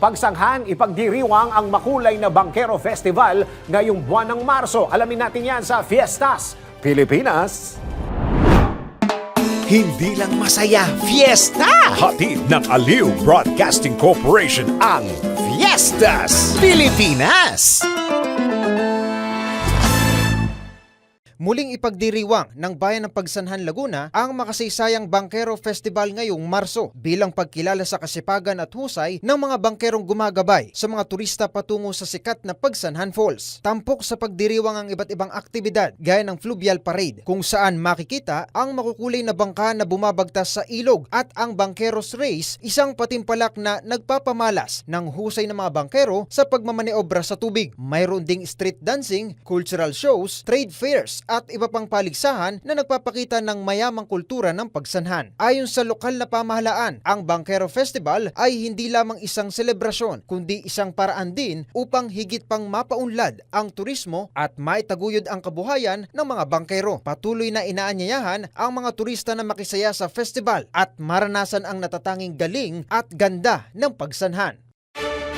pagsanghan, ipagdiriwang ang makulay na Bangkero Festival ngayong buwan ng Marso. Alamin natin yan sa Fiestas, Pilipinas. Hindi lang masaya, fiesta! Hatid ng Aliw Broadcasting Corporation ang Fiestas! Pilipinas! Muling ipagdiriwang ng Bayan ng Pagsanhan Laguna ang makasaysayang Bangkero Festival ngayong Marso bilang pagkilala sa kasipagan at husay ng mga bangkerong gumagabay sa mga turista patungo sa sikat na Pagsanhan Falls. Tampok sa pagdiriwang ang iba't ibang aktibidad gaya ng Fluvial Parade kung saan makikita ang makukulay na bangka na bumabagtas sa ilog at ang Bangkeros Race, isang patimpalak na nagpapamalas ng husay ng mga bangkero sa pagmamaneobra sa tubig. Mayroon ding street dancing, cultural shows, trade fairs at iba pang paligsahan na nagpapakita ng mayamang kultura ng pagsanhan. Ayon sa lokal na pamahalaan, ang Bangkero Festival ay hindi lamang isang selebrasyon kundi isang paraan din upang higit pang mapaunlad ang turismo at maitaguyod ang kabuhayan ng mga bangkero. Patuloy na inaanyayahan ang mga turista na makisaya sa festival at maranasan ang natatanging galing at ganda ng pagsanhan.